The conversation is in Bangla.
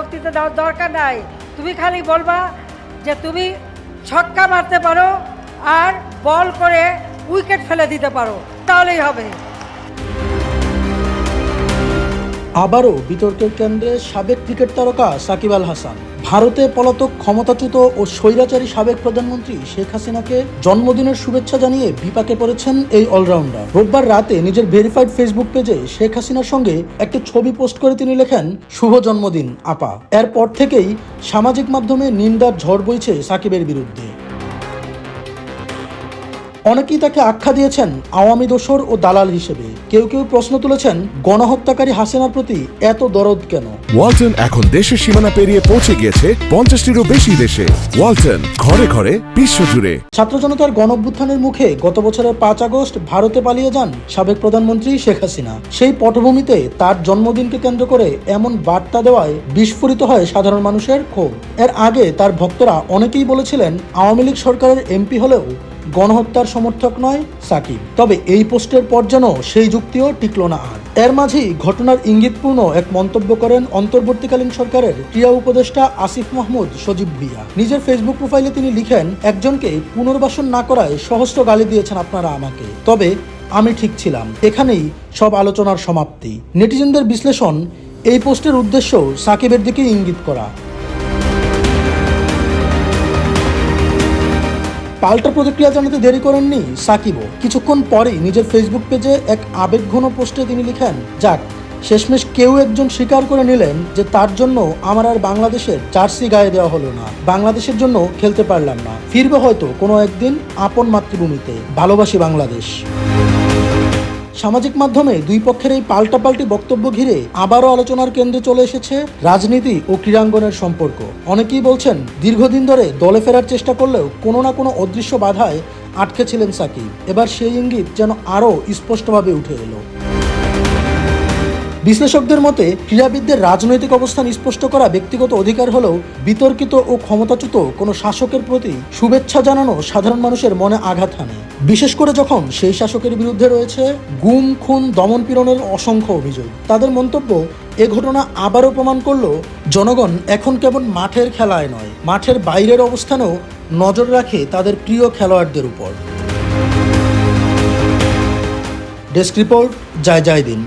বক্তৃতা দেওয়ার দরকার নাই। তুমি খালি বলবা যে তুমি ছক্কা মারতে পারো আর বল করে উইকেট ফেলে দিতে পারো। তাহলেই হবে। আবারও বিতর্কের কেন্দ্রে সাবেক ক্রিকেট তারকা সাকিব আল হাসান। ভারতে পলাতক ক্ষমতাচ্যুত ও স্বৈরাচারী সাবেক প্রধানমন্ত্রী শেখ হাসিনাকে জন্মদিনের শুভেচ্ছা জানিয়ে বিপাকে পড়েছেন এই অলরাউন্ডার। রোববার রাতে নিজের ভেরিফাইড ফেসবুক পেজে শেখ হাসিনার সঙ্গে একটি ছবি পোস্ট করে তিনি লেখেন, শুভ জন্মদিন, আপা। এরপর থেকেই সামাজিক মাধ্যমে নিন্দার ঝড় বইছে সাকিবের বিরুদ্ধে। অনেকেই তাকে আখ্যা দিয়েছেন আওয়ামী দোসর ও দালাল হিসেবে। কেউ কেউ প্রশ্ন তুলেছেন গণহত্যাকারী হাসিনার প্রতি এত দরদ কেন? ওয়ালটন এখন দেশের সীমানা পেরিয়ে পৌঁছে গিয়েছে পঞ্চাশটিরও বেশি দেশে। ওয়ালটন ঘরে ঘরে বিশ্ব জুড়ে। ছাত্র জনতার গণঅভ্যুত্থানের মুখে গত বছরের পাঁচ আগস্ট ভারতে পালিয়ে যান সাবেক প্রধানমন্ত্রী শেখ হাসিনা। সেই পটভূমিতে তার জন্মদিনকে কেন্দ্র করে এমন বার্তা দেওয়ায় বিস্ফোরিত হয় সাধারণ মানুষের ক্ষোভ। এর আগে তার ভক্তরা অনেকেই বলেছিলেন আওয়ামী লীগ সরকারের এমপি হলেও গণহত্যার সমর্থক নয় সাকিব। তবে এই পোস্টের পর যেন সেই যুক্তিও টিকল না আর। এর মাঝেই ঘটনার ইঙ্গিতপূর্ণ এক মন্তব্য করেন অন্তর্বর্তীকালীন সরকারের ক্রিয়া উপদেষ্টা আসিফ মাহমুদ সজীব ভুইয়া। নিজের ফেসবুক প্রোফাইলে তিনি লিখেন, একজনকে পুনর্বাসন না করায় সহস্র গালি দিয়েছেন আপনারা আমাকে। তবে আমি ঠিক ছিলাম। এখানেই সব আলোচনার সমাপ্তি। নেটিজেনদের বিশ্লেষণ, এই পোস্টের উদ্দেশ্য সাকিবের দিকে ইঙ্গিত করা। পাল্টা প্রতিক্রিয়া জানাতে দেরি করেননি সাকিবও কিছুক্ষণ পরেই নিজের ফেসবুক পেজে এক আবেগঘন পোস্টে তিনি লিখেন, যাক, শেষমেশ কেউ একজন স্বীকার করে নিলেন যে তার জন্য আমার আর বাংলাদেশের জার্সি গায়ে দেওয়া হলো না। বাংলাদেশের জন্য খেলতে পারলাম না। ফিরবে হয়তো কোনো একদিন আপন মাতৃভূমিতে। ভালোবাসি বাংলাদেশ। সামাজিক মাধ্যমে দুই পক্ষের এই পাল্টাপাল্টি বক্তব্য ঘিরে আবারও আলোচনার কেন্দ্রে চলে এসেছে রাজনীতি ও ক্রীড়াঙ্গনের সম্পর্ক। অনেকেই বলছেন, দীর্ঘদিন ধরে দলে ফেরার চেষ্টা করলেও কোনো না কোনো অদৃশ্য বাধায় আটকে ছিলেন সাকিব। এবার সেই ইঙ্গিত যেন আরও স্পষ্টভাবে উঠে এলো। বিশ্লেষকদের মতে, ক্রীড়াবিদদের রাজনৈতিক অবস্থান স্পষ্ট করা ব্যক্তিগত অধিকার হলেও বিতর্কিত ও ক্ষমতাচ্যুত কোনো শাসকের প্রতি শুভেচ্ছা জানানো সাধারণ মানুষের মনে আঘাত হানে। বিশেষ করে যখন সেই শাসকের বিরুদ্ধে রয়েছে গুম, খুন, দমন পীড়নের অসংখ্য অভিযোগ। তাদের মন্তব্য, এ ঘটনা আবারও প্রমাণ করল, জনগণ এখন কেবল মাঠের খেলায় নয়, মাঠের বাইরের অবস্থানেও নজর রাখে তাদের প্রিয় খেলোয়াড়দের উপর। ডেস্ক রিপোর্ট, জয় জয় দিন।